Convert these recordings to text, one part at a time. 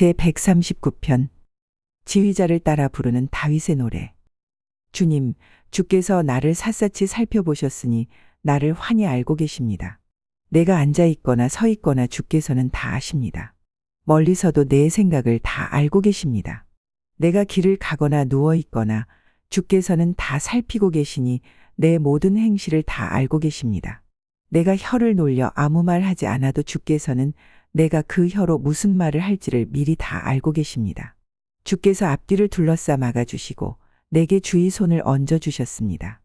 제 139편 지휘자를 따라 부르는 다윗의 노래 주님, 주께서 나를 샅샅이 살펴보셨으니 나를 환히 알고 계십니다. 내가 앉아 있거나 서 있거나 주께서는 다 아십니다. 멀리서도 내 생각을 다 알고 계십니다. 내가 길을 가거나 누워 있거나 주께서는 다 살피고 계시니 내 모든 행실을 다 알고 계십니다. 내가 혀를 놀려 아무 말 하지 않아도 주께서는 내가 그 혀로 무슨 말을 할지를 미리 다 알고 계십니다. 주께서 앞뒤를 둘러싸 막아주시고 내게 주의 손을 얹어 주셨습니다.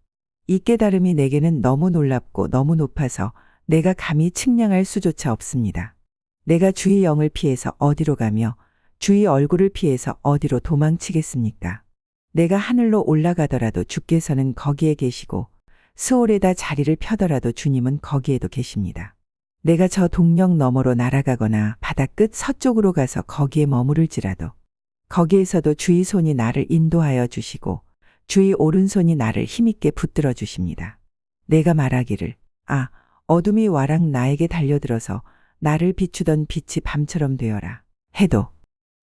이 깨달음이 내게는 너무 놀랍고 너무 높아서 내가 감히 측량할 수조차 없습니다. 내가 주의 영을 피해서 어디로 가며 주의 얼굴을 피해서 어디로 도망치겠습니까? 내가 하늘로 올라가더라도 주께서는 거기에 계시고 스올에다 자리를 펴더라도 주님은 거기에도 계십니다. 내가 저 동력 너머로 날아가거나 바다 끝 서쪽으로 가서 거기에 머무를지라도 거기에서도 주의 손이 나를 인도하여 주시고 주의 오른손이 나를 힘있게 붙들어 주십니다. 내가 말하기를 아 어둠이 와락 나에게 달려들어서 나를 비추던 빛이 밤처럼 되어라 해도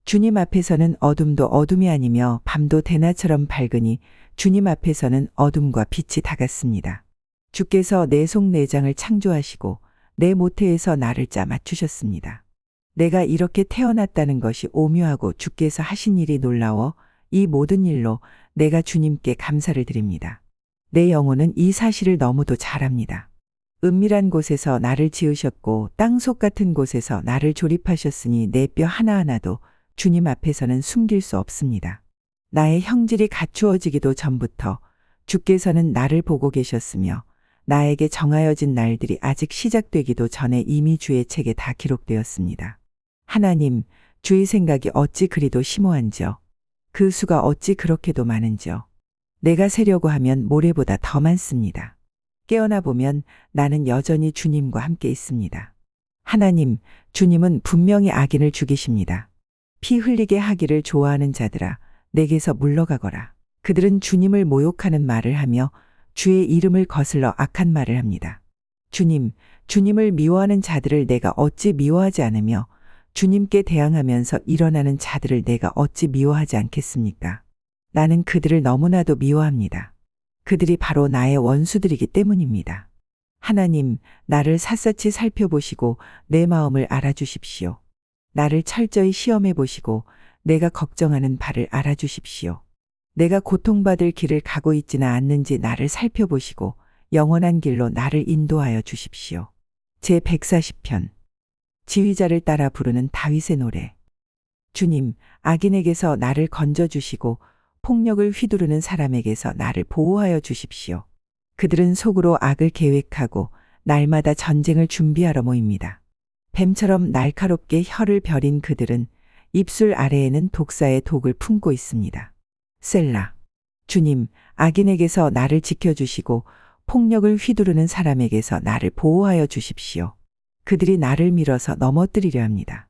주님 앞에서는 어둠도 어둠이 아니며 밤도 대낮처럼 밝으니 주님 앞에서는 어둠과 빛이 다 같습니다. 주께서 내 속 내장을 창조하시고 내 모태에서 나를 짜 맞추셨습니다. 내가 이렇게 태어났다는 것이 오묘하고 주께서 하신 일이 놀라워 이 모든 일로 내가 주님께 감사를 드립니다. 내 영혼은 이 사실을 너무도 잘합니다. 은밀한 곳에서 나를 지으셨고 땅속 같은 곳에서 나를 조립하셨으니 내 뼈 하나하나도 주님 앞에서는 숨길 수 없습니다. 나의 형질이 갖추어지기도 전부터 주께서는 나를 보고 계셨으며 나에게 정하여진 날들이 아직 시작되기도 전에 이미 주의 책에 다 기록되었습니다. 하나님, 주의 생각이 어찌 그리도 심오한지요. 그 수가 어찌 그렇게도 많은지요. 내가 세려고 하면 모래보다 더 많습니다. 깨어나 보면 나는 여전히 주님과 함께 있습니다. 하나님, 주님은 분명히 악인을 죽이십니다. 피 흘리게 하기를 좋아하는 자들아, 내게서 물러가거라. 그들은 주님을 모욕하는 말을 하며 주의 이름을 거슬러 악한 말을 합니다. 주님, 주님을 미워하는 자들을 내가 어찌 미워하지 않으며 주님께 대항하면서 일어나는 자들을 내가 어찌 미워하지 않겠습니까? 나는 그들을 너무나도 미워합니다. 그들이 바로 나의 원수들이기 때문입니다. 하나님, 나를 샅샅이 살펴보시고 내 마음을 알아주십시오. 나를 철저히 시험해 보시고 내가 걱정하는 바를 알아주십시오. 내가 고통받을 길을 가고 있지는 않는지 나를 살펴보시고 영원한 길로 나를 인도하여 주십시오. 제 140편 지휘자를 따라 부르는 다윗의 노래 주님, 악인에게서 나를 건져 주시고 폭력을 휘두르는 사람에게서 나를 보호하여 주십시오. 그들은 속으로 악을 계획하고 날마다 전쟁을 준비하러 모입니다. 뱀처럼 날카롭게 혀를 벼린 그들은 입술 아래에는 독사의 독을 품고 있습니다. 셀라. 주님, 악인에게서 나를 지켜주시고 폭력을 휘두르는 사람에게서 나를 보호하여 주십시오. 그들이 나를 밀어서 넘어뜨리려 합니다.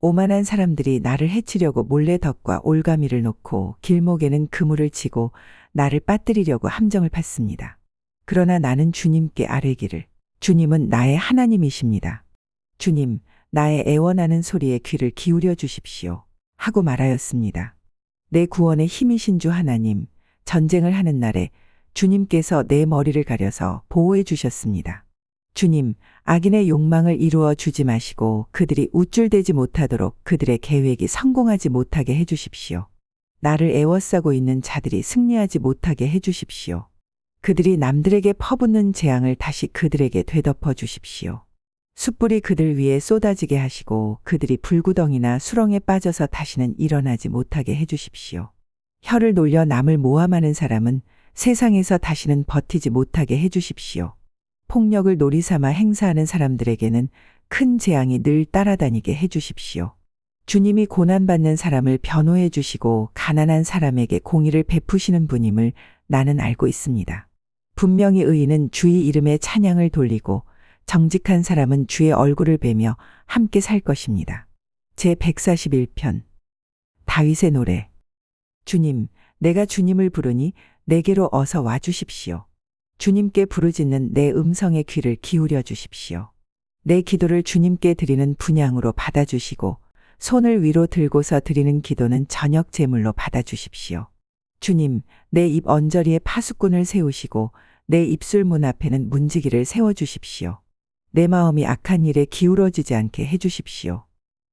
오만한 사람들이 나를 해치려고 몰래 덕과 올가미를 놓고 길목에는 그물을 치고 나를 빠뜨리려고 함정을 팠습니다. 그러나 나는 주님께 아뢰기를 주님은 나의 하나님이십니다. 주님, 나의 애원하는 소리에 귀를 기울여 주십시오. 하고 말하였습니다. 내 구원의 힘이신 주 하나님, 전쟁을 하는 날에 주님께서 내 머리를 가려서 보호해 주셨습니다. 주님, 악인의 욕망을 이루어 주지 마시고 그들이 우쭐대지 못하도록 그들의 계획이 성공하지 못하게 해 주십시오. 나를 애워싸고 있는 자들이 승리하지 못하게 해 주십시오. 그들이 남들에게 퍼붓는 재앙을 다시 그들에게 되덮어 주십시오. 숯불이 그들 위에 쏟아지게 하시고 그들이 불구덩이나 수렁에 빠져서 다시는 일어나지 못하게 해 주십시오. 혀를 놀려 남을 모함하는 사람은 세상에서 다시는 버티지 못하게 해 주십시오. 폭력을 놀이삼아 행사하는 사람들에게는 큰 재앙이 늘 따라다니게 해 주십시오. 주님이 고난받는 사람을 변호해 주시고 가난한 사람에게 공의를 베푸시는 분임을 나는 알고 있습니다. 분명히 의인은 주의 이름에 찬양을 돌리고 정직한 사람은 주의 얼굴을 뵈며 함께 살 것입니다. 제 141편 다윗의 노래 주님, 내가 주님을 부르니 내게로 어서 와 주십시오. 주님께 부르짖는 내 음성의 귀를 기울여 주십시오. 내 기도를 주님께 드리는 분양으로 받아 주시고 손을 위로 들고서 드리는 기도는 저녁 제물로 받아 주십시오. 주님, 내 입 언저리에 파수꾼을 세우시고 내 입술 문 앞에는 문지기를 세워 주십시오. 내 마음이 악한 일에 기울어지지 않게 해주십시오.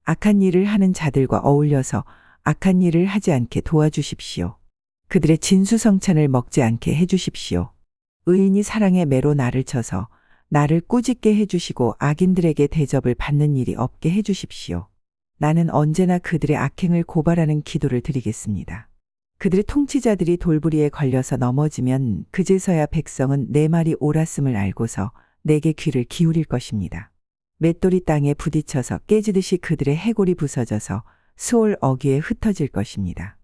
악한 일을 하는 자들과 어울려서 악한 일을 하지 않게 도와주십시오. 그들의 진수성찬을 먹지 않게 해주십시오. 의인이 사랑의 매로 나를 쳐서 나를 꾸짖게 해주시고 악인들에게 대접을 받는 일이 없게 해주십시오. 나는 언제나 그들의 악행을 고발하는 기도를 드리겠습니다. 그들의 통치자들이 돌부리에 걸려서 넘어지면 그제서야 백성은 내 말이 옳았음을 알고서 내게 귀를 기울일 것입니다. 맷돌이 땅에 부딪혀서 깨지듯이 그들의 해골이 부서져서 수올 어귀에 흩어질 것입니다.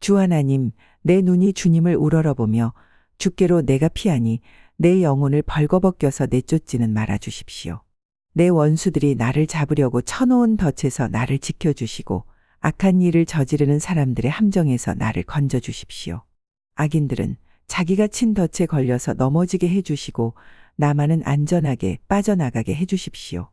주 하나님, 내 눈이 주님을 우러러보며 주께로 내가 피하니 내 영혼을 벌거벗겨서 내쫓지는 말아 주십시오. 내 원수들이 나를 잡으려고 쳐놓은 덫에서 나를 지켜주시고 악한 일을 저지르는 사람들의 함정에서 나를 건져 주십시오. 악인들은 자기가 친 덫에 걸려서 넘어지게 해주시고 나만은 안전하게 빠져나가게 해주십시오.